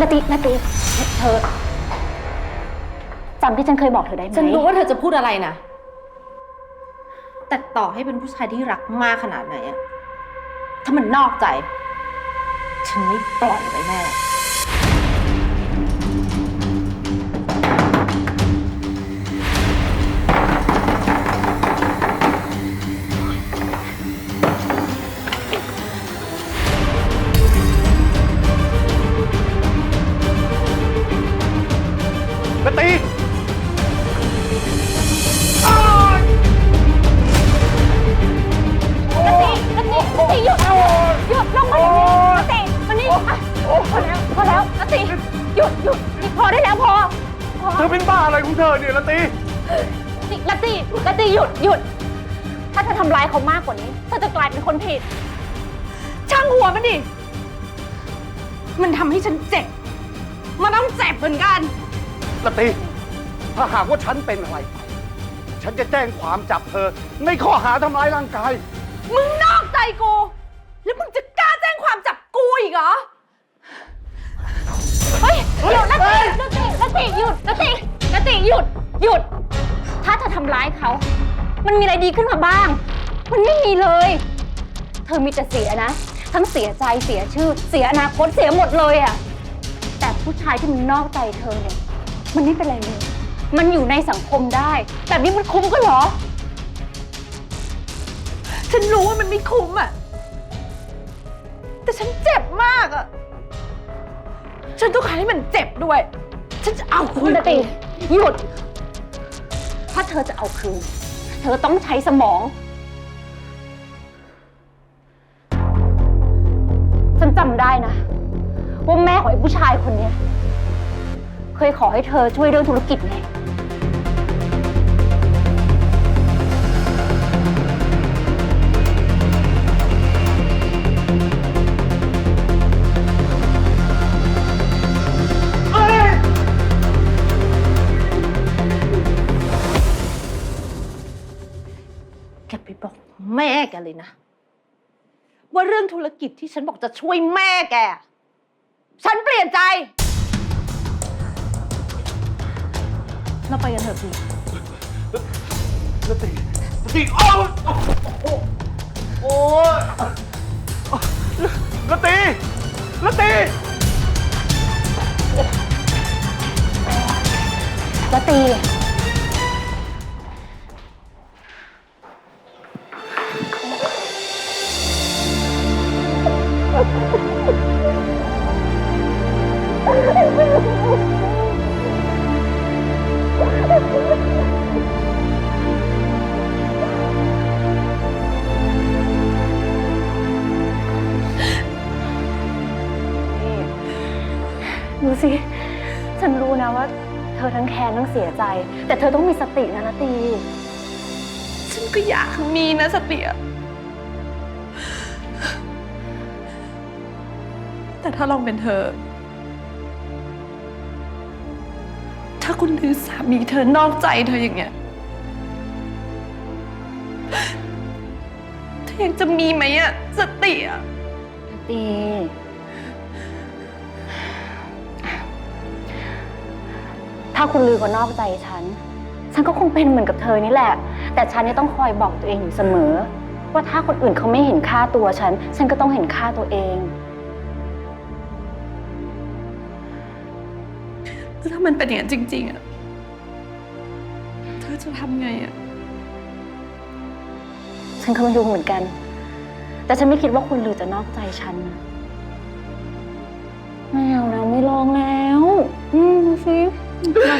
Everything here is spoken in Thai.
นาตินาติเธอจำที่ฉันเคยบอกเธอได้ไหมฉันรู้ว่าเธอจะพูดอะไรนะ แต่ต่อให้เป็นผู้ชายที่รักมากขนาดไหนอะถ้ามันนอกใจ ฉันไม่ปล่อยไว้แน่ อเธอเป็นบ้าอะไรของเธอเนี่ยนาตีนี่นาตินาติหยุดหยุด ถ้าเธอทำร้ายเขามากกว่านี้ เธอจะกลายเป็นคนผิด ช่างหัวมันดิ มันทำให้ฉันเจ็บ มันต้องเจ็บเหมือนกันนาตีถ้าหากว่าฉันเป็นอะไรไปฉันจะแจ้งความจับเธอ ในข้อหาทำร้ายร่างกาย มึงนอกใจกู แล้วมึงจะกล้าแจ้งความจับกูอีกเหรอ ติหยุดนาตินาติหยุดหยุด ถ้าเธอทำร้ายเขา มันมีอะไรดีขึ้นมาบ้าง มันไม่มีเลย เธอมีแต่เสียนะ ทั้งเสียใจเสียชื่อ เสียอนาคตเสียหมดเลยอะแต่ผู้ชายที่มันนอกใจเธอเนี่ย มันไม่เป็นไรเลย มันอยู่ในสังคมได้แต่นี่มันคุ้มก็เหรอ ฉันรู้ว่ามันไม่คุ้มอะแต่ฉันเจ็บมากอะฉันต้องการให้มันเจ็บด้วย ฉันจะเอาคืคุณนนาติหยุด ถ้าเธอจะเอาคืน เธอต้องใช้สมอง ฉันจำได้นะ ว่าแม่ของไอ้ผู้ชายคนเนี้ย เคยขอให้เธอช่วยเรื่องธุรกิจไง แกไปบอกแม่แกเลยนะ ว่าเรื่องธุรกิจที่ฉันบอกจะช่วยแม่แก ฉันเปลี่ยนใจ เราไปกันเถอะพี่นาตีนาตีโอ้ยโอ้ยนาตีนาตีแล้วตี เลยดูสิ ฉันรู้นะว่า เธอทั้งแค้นทั้งเสียใจ แต่เธอต้องมีสตินะนาตี ฉันก็อยากมีนะสติอะ แต่ถ้าลองเป็นเธอ ถ้าคุณลือสามีเธอนอกใจเธออย่างเงี้ย เธอยังจะมีไหมอะสติอะตีถ้าคุณลือก็นอกใจฉัน ฉันก็คงเป็นเหมือนกับเธอนี่แหละ แต่ฉันเนี่ยต้องคอยบอกตัวเองอยู่เสมอ ว่าถ้าคนอื่นเขาไม่เห็นค่าตัวฉัน ฉันก็ต้องเห็นค่าตัวเอง แล้วถ้ามันเป็นอย่างนั้นจริง ๆอะเธอจะทำไงอะฉันก็ไม่รู้เหมือนกัน แต่ฉันไม่คิดว่าคุณลือจะนอกใจฉันนะไม่เอาแล้วไม่ลองแล้ว อืมดูสิมา